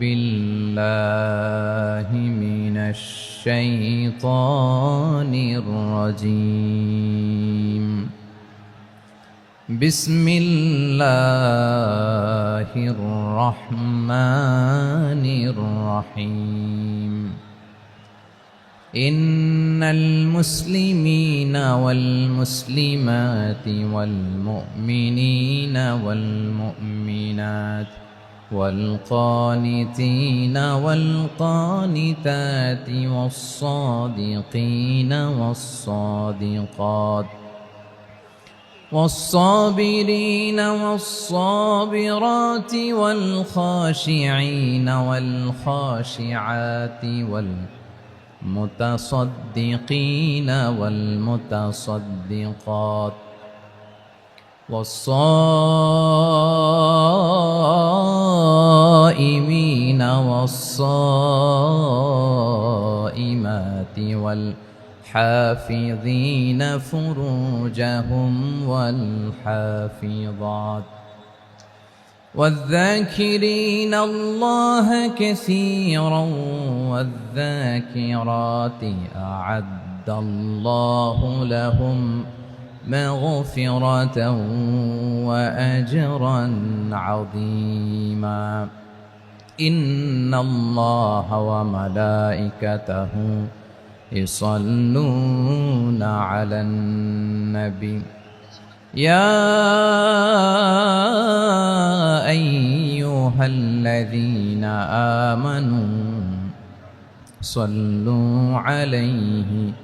بالله من الشيطان الرجيم. بسم الله الرحمن الرحيم. إن المسلمين والمسلمات والمؤمنين والمؤمنات والقانتين والقانتات والصادقين والصادقات والصابرين والصابرات والخاشعين والخاشعات والمتصدقين والمتصدقات والصائمين والصائمات والحافظين فروجهم والحافظات والذاكرين الله كثيرا والذاكرات أعد الله لهم مغفرة وأجرا عظيما. إن الله وملائكته يصلون على النبي. يا أيها الذين آمنوا صلوا عليه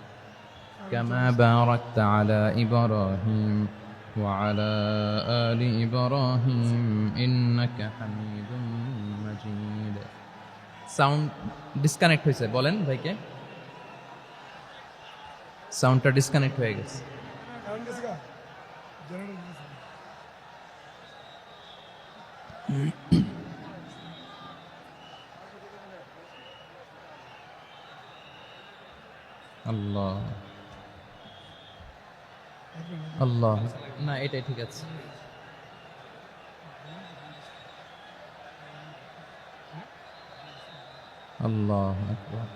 كما باركت على إبراهيم وعلى آل إبراهيم إنك حميد مجيد sound disconnect হয়েছে বলেন ভাইকে সাউন্ডটা ডিসকানেক্ট হয়ে গেছে আল্লাহ আল্লাহ না এটাই ঠিক আছে আল্লাহ আকবার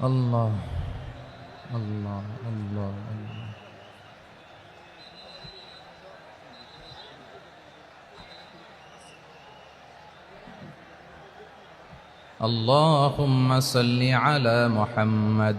আল্লাহ আল্লাহ আল্লাহ আল্লাহ اللهم صل على محمد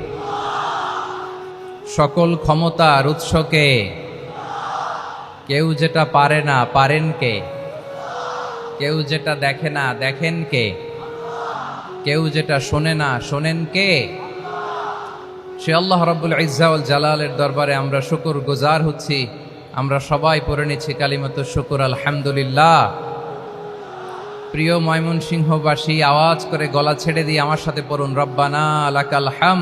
সকল ক্ষমতার উৎসকে। কেউ যেটা পারে না, পারেন কে? কেউ যেটা দেখে না, দেখেন কে? কেউ যেটা শোনে না, শোনেন কে? সে আল্লাহ রব্বুল ইজাউল জালালের দরবারে আমরা শুকুর গুজার হচ্ছি। আমরা সবাই পড়ে নিচ্ছি কালিমত শুকুর, আলহামদুলিল্লাহ। প্রিয় ময়মনসিংহবাসী, আওয়াজ করে গলা ছেড়ে দিয়ে আমার সাথে পড়ুন, রব্বানা লাকাল হাম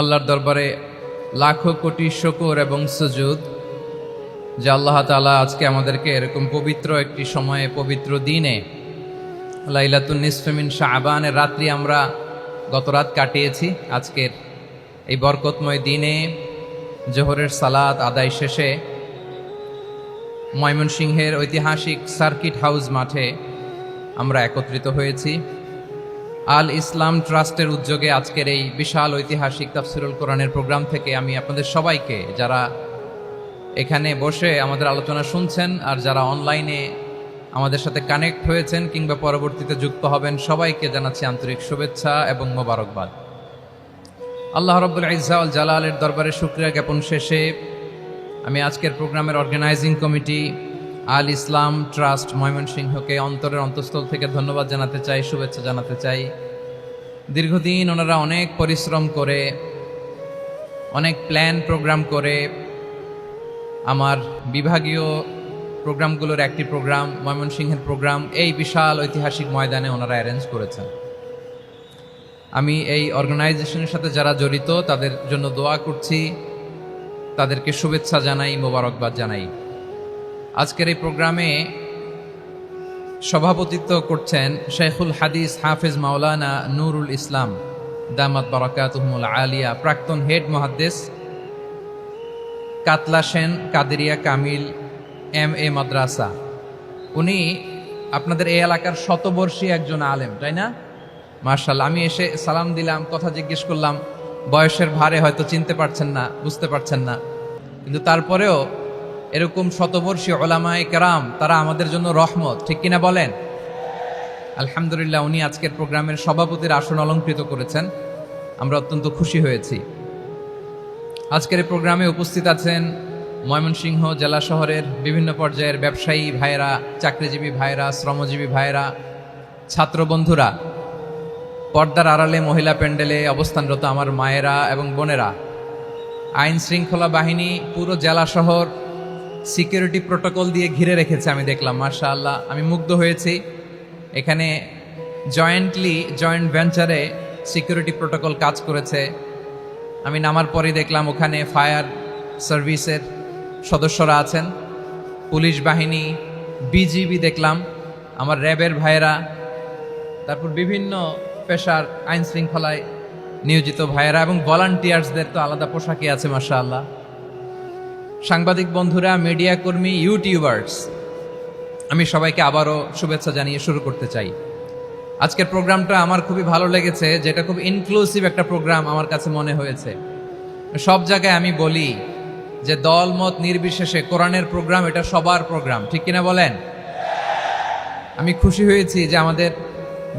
আল্লাহর দরবারে লাখো কোটি শকর এবং সুজুদ, যে আল্লাহ তালা আজকে আমাদেরকে এরকম পবিত্র একটি সময়ে, পবিত্র দিনে, লাইলাতুন নিসফেমিন শাহবানের রাত্রি আমরা গত রাত কাটিয়েছি। আজকের এই বরকতময় দিনে জোহরের সালাত আদায় শেষে ময়মনসিংহের ঐতিহাসিক সার্কিট হাউস মাঠে আমরা একত্রিত হয়েছি। আল ইসলাম ট্রাস্টের উদ্যোগে আজকের এই বিশাল ঐতিহাসিক তাফসিরুল কোরআনের প্রোগ্রাম থেকে আমি আপনাদের সবাইকে, যারা এখানে বসে আমাদের আলোচনা শুনছেন আর যারা অনলাইনে আমাদের সাথে কানেক্ট হয়েছেন কিংবা পরবর্তীতে যুক্ত হবেন, সবাইকে জানাচ্ছি আন্তরিক শুভেচ্ছা এবং মোবারকবাদ। আল্লাহ রব্বুল ইজাউল জালালের দরবারে শুক্রিয়া জ্ঞাপন শেষে আমি আজকের প্রোগ্রামের organising committee Al Islam trust ময়মনসিংহকে অন্তরের অন্তঃস্থল থেকে ধন্যবাদ জানাতে চাই, শুভেচ্ছা জানাতে চাই। দীর্ঘদিন ওনারা অনেক পরিশ্রম করে, অনেক প্ল্যান প্রোগ্রাম করে, আমার বিভাগীয় প্রোগ্রামগুলোর একটি প্রোগ্রাম, ময়মনসিংহের প্রোগ্রাম, এই বিশাল ঐতিহাসিক ময়দানে ওনারা অ্যারেঞ্জ করেছেন। আমি এই অর্গানাইজেশনের সাথে যারা জড়িত, তাদের জন্য দোয়া করছি। তাদেরকে শুভেচ্ছা জানাই, মোবারকবাদ জানাই। আজকের এই প্রোগ্রামে সভাপতিত্ব করছেন শেখুল হাদিস হাফেজ মাওলানা নুরুল ইসলাম, দামাত বারাকাতুহমুল আলিয়া, প্রাক্তন হেড মহাদ্দেশ কাতলা সেন, কাদেরিয়া কামিল, এম এ মাদ্রাসা। উনি আপনাদের এই এলাকার শতবর্ষী একজন আলেম, তাই না? মার্শাল আমি এসে সালাম দিলাম, কথা জিজ্ঞেস করলাম, বয়সের ভারে হয়তো চিনতে পারছেন না, বুঝতে পারছেন না। কিন্তু তারপরেও এরকম শতবর্ষী ওলামায় কেরাম, তারা আমাদের জন্য রহমত, ঠিক কিনা বলেন? আলহামদুলিল্লাহ, উনি আজকের প্রোগ্রামের সভাপতির আসন অলঙ্কৃত করেছেন। আমরা অত্যন্ত খুশি হয়েছি। আজকের প্রোগ্রামে উপস্থিত আছেন ময়মনসিংহ জেলা শহরের বিভিন্ন পর্যায়ের ব্যবসায়ী ভাইরা চাকরিজীবী ভাইয়েরা, শ্রমজীবী ভাইরা ছাত্র বন্ধুরা পর্দার আড়ালে মহিলা প্যান্ডেলে অবস্থানরত আমার মায়েরা এবং বোনেরা। আইন শৃঙ্খলা বাহিনী পুরো জেলা শহর সিকিউরিটি প্রোটোকল দিয়ে ঘিরে রেখেছে, আমি দেখলাম। মার্শা আল্লাহ আমি মুগ্ধ হয়েছি। এখানে জয়েন্টলি জয়েন্ট ভেঞ্চারে সিকিউরিটি প্রোটোকল কাজ করেছে। আমি নামার পরে দেখলাম ওখানে ফায়ার সার্ভিসের সদস্যরা আছেন। পুলিশ বাহিনী বিজিবি দেখলাম, আমার র্যাবের ভাইয়েরা, তারপর বিভিন্ন পেশার আইন শৃঙ্খলায় নিয়োজিত ভাইয়েরা এবং ভলান্টিয়ার্সদের তো আলাদা পোশাকই আছে মাসা আল্লাহ সাংবাদিক বন্ধুরা মিডিয়া কর্মী ইউটিউবার্স আমি সবাইকে আবারও শুভেচ্ছা জানিয়ে শুরু করতে চাই। আজকের প্রোগ্রামটা আমার খুবই ভালো লেগেছে, যেটা খুব ইনক্লুসিভ একটা প্রোগ্রাম আমার কাছে মনে হয়েছে। সব জায়গায় আমি বলি যে দল, মত নির্বিশেষে কোরআনের প্রোগ্রাম, এটা সবার প্রোগ্রাম, ঠিক কিনা বলেন? আমি খুশি হয়েছি যে আমাদের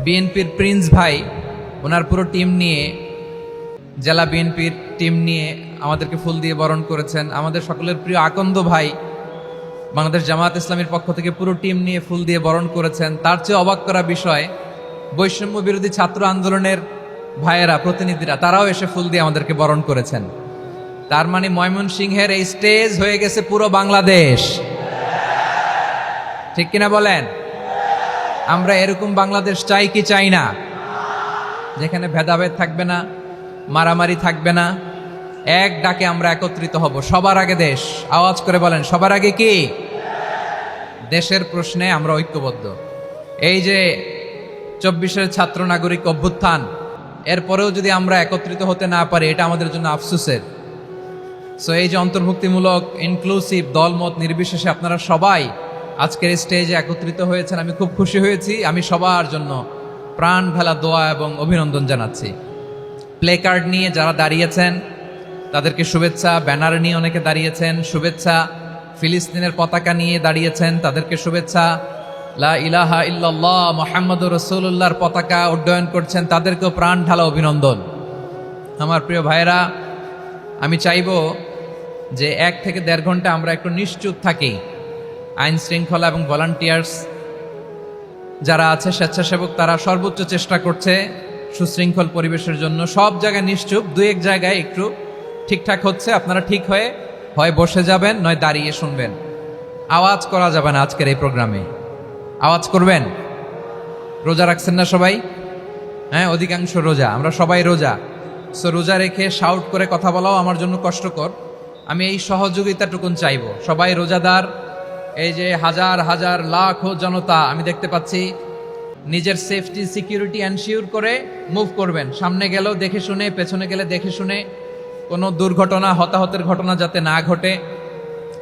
বিএনপির প্রিন্স ভাই, ওনার পুরো টিম নিয়ে, জেলা বিএনপির টিম নিয়ে আমাদেরকে ফুল দিয়ে বরণ করেছেন। আমাদের সকলের প্রিয় আকন্দ ভাই বাংলাদেশ জামাত ইসলামের পক্ষ থেকে পুরো টিম নিয়ে ফুল দিয়ে বরণ করেছেন। তার চেয়ে অবাক করা বিষয়, বৈষম্য বিরোধী ছাত্র আন্দোলনের ভাইয়েরা, প্রতিনিধিরা, তারাও এসে ফুল দিয়ে আমাদেরকে বরণ করেছেন। তার মানে ময়মনসিংহের এই স্টেজ হয়ে গেছে পুরো বাংলাদেশ। ঠিক কিনা বলেন? আমরা এরকম বাংলাদেশ চাই কি চাই না? যেখানে ভেদাভেদ থাকবে না, মারামারি থাকবে না এক ডাকে আমরা একত্রিত হব। সবার আগে দেশ। আওয়াজ করে বলেন, সবার আগে কি? দেশের প্রশ্নে আমরা ঐক্যবদ্ধ। এই যে চব্বিশের ছাত্র নাগরিক অভ্যুত্থান, এরপরেও যদি আমরা একত্রিত হতে না পারি, এটা আমাদের জন্য আফসোসের। সো এই যে অন্তর্ভুক্তিমূলক ইনক্লুসিভ দলমত নির্বিশেষে আপনারা সবাই আজকের স্টেজে একত্রিত হয়েছেন, আমি খুব খুশি হয়েছি। আমি সবার জন্য প্রাণ ভেলা দোয়া এবং অভিনন্দন জানাচ্ছি। প্লে কার্ড নিয়ে যারা দাঁড়িয়েছেন তাদেরকে শুভেচ্ছা, ব্যানার নিয়ে অনেকে দাঁড়িয়েছেন, শুভেচ্ছা, ফিলিস্তিনের পতাকা নিয়ে দাঁড়িয়েছেন, তাদেরকে শুভেচ্ছা। লা ইলাহা ইল্লাল্লাহ মোহাম্মদ রসুল্লাহর পতাকা উড্ডয়ন করছেন, তাদেরকেও প্রাণ ঢালা অভিনন্দন। আমার প্রিয় ভাইরা আমি চাইব যে এক থেকে দেড় ঘণ্টা আমরা একটু নিশ্চুপ থাকি। আইন শৃঙ্খলা এবং ভলান্টিয়ার্স যারা আছে, স্বেচ্ছাসেবক, তারা সর্বোচ্চ চেষ্টা করছে সুশৃঙ্খল পরিবেশের জন্য। সব জায়গায় নিশ্চুপ দু এক জায়গায় একটু ঠিকঠাক হচ্ছে, আপনারা ঠিক হয়ে, হয় বসে যাবেন, নয় দাঁড়িয়ে শুনবেন। আওয়াজ করা যাবে না আজকের এই প্রোগ্রামে। আওয়াজ করবেন? রোজা রাখছেন না সবাই? হ্যাঁ অধিকাংশ রোজা, আমরা সবাই রোজা। সো রোজা রেখে শাউট করে কথা বলাও আমার জন্য কষ্টকর। আমি এই সহযোগিতাটুকুন চাইব। সবাই রোজাদার, এই যে হাজার হাজার লাখ জনতা, আমি দেখতে পাচ্ছি, নিজের সেফটি সিকিউরিটি এনশিওর করে মুভ করবেন। সামনে গেলেও দেখে শুনে, পেছনে গেলে দেখে শুনে কোনো দুর্ঘটনা, হতাহতের ঘটনা যাতে না ঘটে,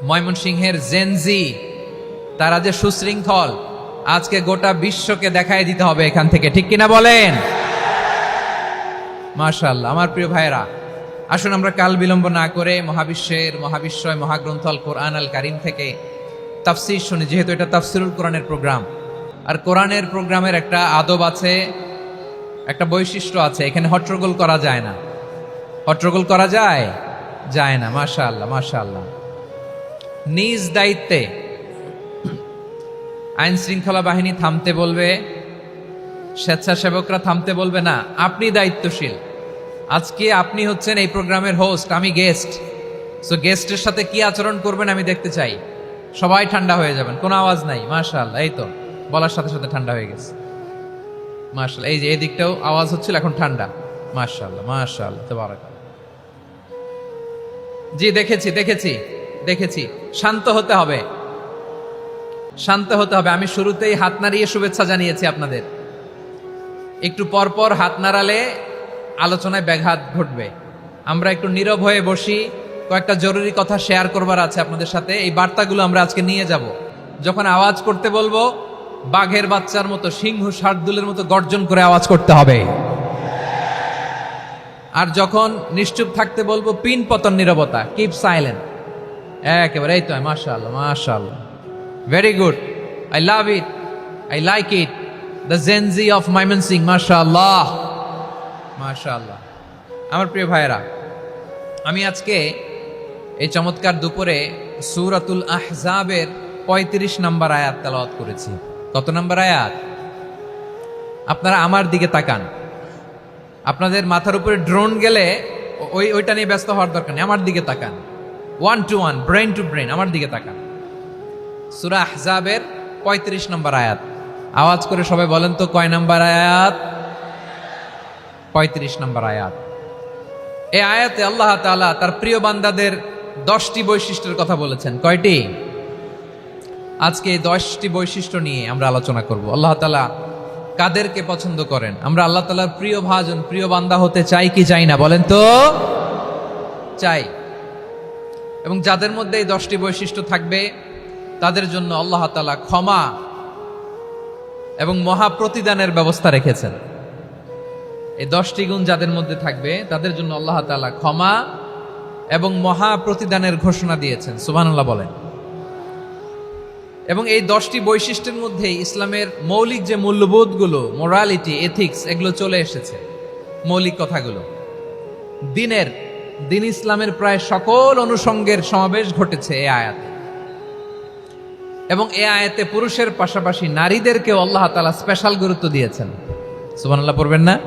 ময়মনসিংহের জেনজি তারা যে সুশৃঙ্খল, আজকে গোটা বিশ্বকে দেখায় দিতে হবে এখান থেকে। ঠিক কিনা বলেন? মাশাল্লাহ আমার প্রিয় ভাইরা আসুন আমরা কাল বিলম্ব না করে মহাবিশ্বের মহাবিশ্বয় মহাগ্রন্থ আল কোরআন আল কারিম থেকে তাফসির শুনি, যেহেতু এটা তাফসিরুল কোরআনের প্রোগ্রাম। আর কোরআনের প্রোগ্রামের একটা আদব আছে, একটা বৈশিষ্ট্য আছে, এখানে হট্টগোল করা যায় না। হট্টগোল করা যায়? যায় না, মাশাআল্লাহ মাশাআল্লাহ। নিজ দায়িত্বে আইন শৃঙ্খলা বাহিনী থামতে বলবে, স্বেচ্ছাসেবকরা থামতে বলবে না, আপনি দায়িত্বশীল। আজকে আপনি হচ্ছেন এই প্রোগ্রামের হোস্ট আমি গেস্ট সো গেস্টের সাথে কি আচরণ করবেন আমি দেখতে চাই। সবাই ঠান্ডা হয়ে যাবেন, কোনো আওয়াজ নাই, মাশাআল্লাহ, এই তো, বলার সাথে সাথে ঠান্ডা হয়ে গেছে। মাশাআল্লাহ, এই যে এই দিকটাও আওয়াজ হচ্ছিল, এখন ঠান্ডা। মাশাআল্লাহ মাশাআল্লাহ তাবারাক জি, দেখেছি দেখেছি দেখেছি। শান্ত হতে হবে। শান্ত হতে হবে। আমি শুরুতেই হাত নাড়িয়ে শুভেচ্ছা জানিয়েছি আপনাদের। একটু পরপর হাত নাড়ালে আলোচনায় ব্যাঘাত ঘটবে। আমরা একটু নীরব হয়ে বসি। কয়েকটা জরুরি কথা শেয়ার করবার আছে আপনাদের সাথে। এই বার্তাগুলো আমরা আজকে নিয়ে যাব। যখন আওয়াজ করতে বলব, বাঘের বাচ্চার মতো, সিংহ শার্দুলের মতো গর্জন করে আওয়াজ করতে হবে। আর যখন নিশ্চুপ থাকতে বলব, পিন পতন নীরবতা কিপ সাইলেন্ট একেবারে, এই তো, মাশাআল্লাহ মাশাআল্লাহ। Very good I love it I like it the Gen Z of Mymensingh মাশাআল্লাহ। মাশাআল্লাহ। আমার প্রিয় ভাইয়েরা, আমি আজকে এই চমৎকার দুপুরে সুরাতুল আহজাবের পঁয়ত্রিশ নম্বর আয়াত তেলাওয়াত করেছি। কত নম্বর আয়াত? আপনারা আমার দিকে তাকান। আপনাদের মাথার উপরে ড্রোন গেলে ওই, ওইটা নিয়ে ব্যস্ত হওয়ার দরকার নেই। আমার দিকে তাকান। One two one brain two brain আমার দিকে তাকান। সুরা আহজাবের পঁয়ত্রিশ নম্বর আয়াত। আওয়াজ করে সবাই বলেন তো, কয় নম্বর আয়াত? পঁয়ত্রিশ নম্বর আয়াত। এই আয়াতে আল্লাহ তাআলা তার প্রিয় বান্দাদের দশটি বৈশিষ্ট্যের কথা বলেছেন। কয়টি? আজকে এই দশটি বৈশিষ্ট্য নিয়ে আমরা আলোচনা করব। আল্লাহ তাআলা কাদেরকে পছন্দ করেন? আমরা আল্লাহ তাআলার প্রিয় ভাজন, প্রিয় বান্দা হতে চাই কি চাই না, বলেন তো? চাই। এবং যাদের মধ্যে এই দশটি বৈশিষ্ট্য থাকবে, তাদের জন্য আল্লাহ তাআলা ক্ষমা এবং মহা প্রতিদানের ব্যবস্থা রেখেছেন। এই দশটি গুণ যাদের মধ্যে থাকবে, তাদের জন্য আল্লাহ তাআলা ক্ষমা এবং মহা প্রতিদানের ঘোষণা দিয়েছেন। সুবহানাল্লাহ বলেন। এবং এই দশটি বৈশিষ্ট্যের মধ্যে ইসলামের মৌলিক যে মূল্যবোধগুলো মোরালিটি এথিক্স এগুলো চলে এসেছে, মৌলিক কথাগুলো। দিনের, দিন ইসলামের প্রায় সকল অনুষঙ্গের সমাবেশ ঘটেছে এ আয়াতে। এবং এ আয়াতে পুরুষের পাশাপাশি নারীদেরকেও আল্লাহ তালা স্পেশাল গুরুত্ব দিয়েছেন। সুবহানাল্লাহ পড়বেন না?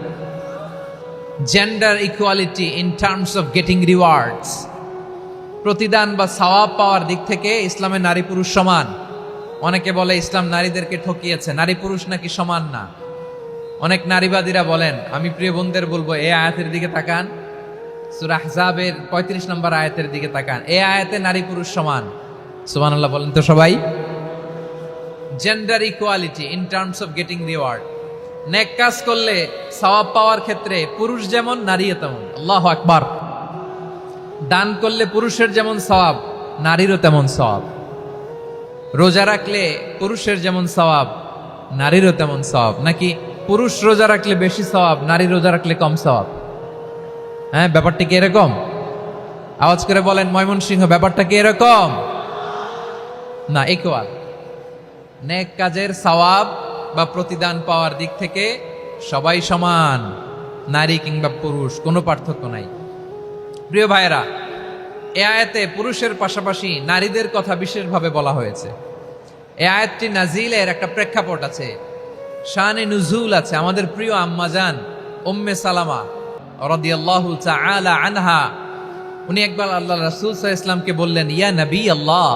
Gender equality in terms of getting rewards প্রতিদান বা সওয়াব পাওয়ার দিক থেকে ইসলামে নারী পুরুষ সমান। অনেকে বলে ইসলাম নারীদেরকে ঠকিয়েছে, নারী পুরুষ নাকি সমান না। অনেক নারীবাদীরা বলেন, আমি প্রিয় বোনদের বলব এ আয়াতের দিকে তাকান। সূরা আহজাবের পঁয়ত্রিশ নম্বর আয়াতের দিকে তাকান। এ আয়াতে নারী পুরুষ সমান? সুমান আল্লাহ বলেন তো সবাই। Gender equality in terms of getting reward নেক কাজ করলে সওয়াব পাওয়ার ক্ষেত্রে পুরুষ যেমন, নারীও তেমন। আল্লাহ আকবার। দান করলে পুরুষের যেমন সওয়াব, নারীরও তেমন সওয়াব। রোজা রাখলে পুরুষের যেমন সওয়াব, নারীরও তেমন সওয়াব। নাকি পুরুষ রোজা রাখলে বেশি স্বভাব নারী রোজা রাখলে কম স্বভাব হ্যাঁ ব্যাপারটা কি এরকম? আওয়াজ করে বলেন, ময়মনসিংহ, ব্যাপারটা কি এরকম? না, ইকুয়াল। নেক কাজের সওয়াব বা প্রতিদান পাওয়ার দিক থেকে সবাই সমান, নারী কিংবা পুরুষ, কোনো পার্থক্য নাই। প্রিয় ভাইয়েরা এ আয়াতে পুরুষের পাশাপাশি নারীদের কথা বিশেষভাবে বলা হয়েছে। এ আয়াতটি নাজিলের একটা প্রেক্ষাপট আছে। শানে নুজুল আছে। আমাদের প্রিয় আম্মাজান উম্মে সালামা রাদিয়াল্লাহু তাআলা আনহা, উনি একবার আল্লাহ রাসূল সাল্লাল্লাহু ইসলামকে বললেন, ইয়া নবী আল্লাহ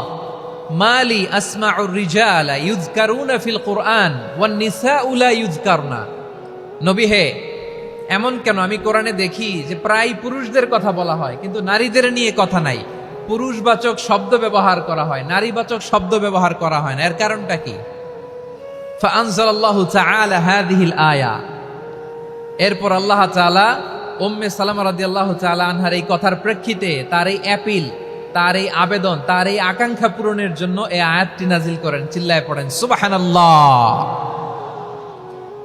মালি আসমাউর রিজালা ইউজকারুনা ফিল কুরআন ওয়ান নিসাউ লা ইউজকারনা নবী হে এমন কেন? আমি কোরআনে দেখি যে প্রায় পুরুষদের কথা বলা হয়, কিন্তু নারীদের নিয়ে কথা নাই। পুরুষবাচক শব্দ ব্যবহার করা হয়, নারীবাচক শব্দ ব্যবহার করা হয় না। এর কারণটা কি? আয়া। এরপর আল্লাহ তাআলা উম্মে সালামা রাদিয়াল্লাহু তাআলা আনহার এই কথার প্রেক্ষিতে তার এই অ্যাপিল, তার এই আবেদন, তার এই আকাঙ্ক্ষা পূরণের জন্য এই আয়াতটি নাজিল করেন। চিল্লায় পড়েন, সুবহানাল্লাহ। যে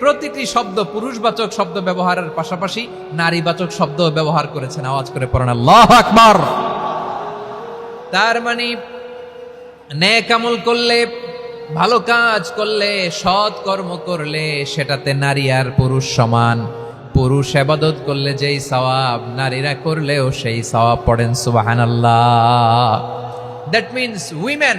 প্রতিটি শব্দ পুরুষবাচক শব্দ ব্যবহারের পাশাপাশি নারীবাচক শব্দ ব্যবহার করেছেন। আওয়াজ করে পড়েন, আল্লাহ আকবার! তার মানে নেক আমল করলে, ভালো কাজ করলে, সৎ কর্ম করলে, সেটাতে নারী আর পুরুষ সমান। পুরুষ আবাদত করলে যেই সওয়াব, নারীরা করলেও সেই সওয়াব পড়েন সুবাহান আল্লাহ that means women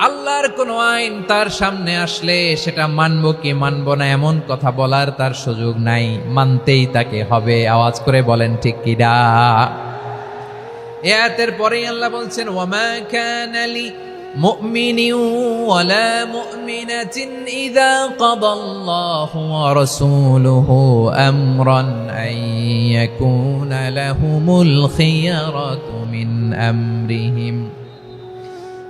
আল্লাহর কোনো আইন তার সামনে আসলে সেটা মানবো কি মানবো না এমন কথা বলার তার সুযোগ নাই মানতেই তাকে হবে আওয়াজ করে বলেন ঠিক কিনা এ আয়াতের পরেই আল্লাহ বলছেন ওয়ামা কানা লি مؤمن ولا مؤمنة إذا قضى الله ورسوله أمرا أن يكون لهم الخيرة من أمرهم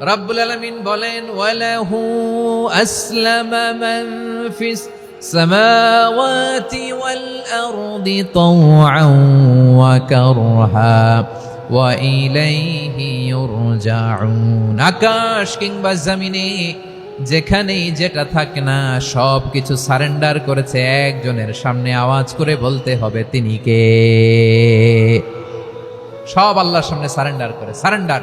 রব্বুল আলামিন বলেন, ওয়ালাহু আসলামা মান ফিস তাওআন ওয়া কারহা ওয়া ইলাইহি ইউরজাউন। আকাশ কিংবা জমিনে যেখানেই যেটা থাকে না সব কিছু সারেন্ডার করেছে একজনের সামনে আওয়াজ করে বলতে হবে, তিনি কে? সব আল্লাহর সামনে সারেন্ডার করে, সারেন্ডার।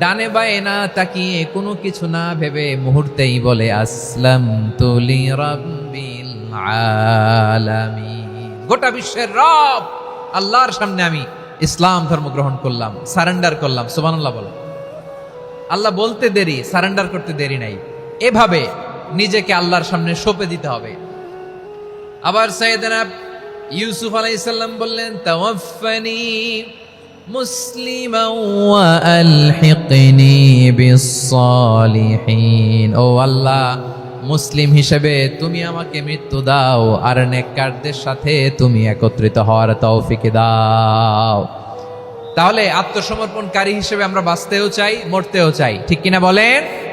ডানে বায়ে না তাকিয়ে কোনো কিছু না ভেবে মুহূর্তেই বলে আসলাম তুলি রব্বিল আলামিন। গোটা বিশ্বের রব, আল্লাহর সামনে আমি ইসলাম ধর্ম গ্রহণ করলাম, সারেন্ডার করলাম, সুবহানাল্লাহ বলো। আল্লাহ বলতে দেরি, সারেন্ডার করতে দেরি নাই। এভাবে নিজেকে আল্লাহর সামনে সঁপে দিতে হবে। আবার সাইয়েদনা ইউসুফ আলাইসাল্লাম বললেন তাওয়াফানি মুসলিমা ওয়া আলহিকনি বিসসালিহিন। ও আল্লাহ, মুসলিম হিসেবে তুমি আমাকে মৃত্যু দাও আর নেককারদের সাথে তুমি একত্রিত হওয়ার তৌফিক দাও। তাহলে আত্মসমর্পণকারী হিসেবে আমরা বাঁচতেও চাই, মরতেও চাই, ঠিক কিনা বলেন?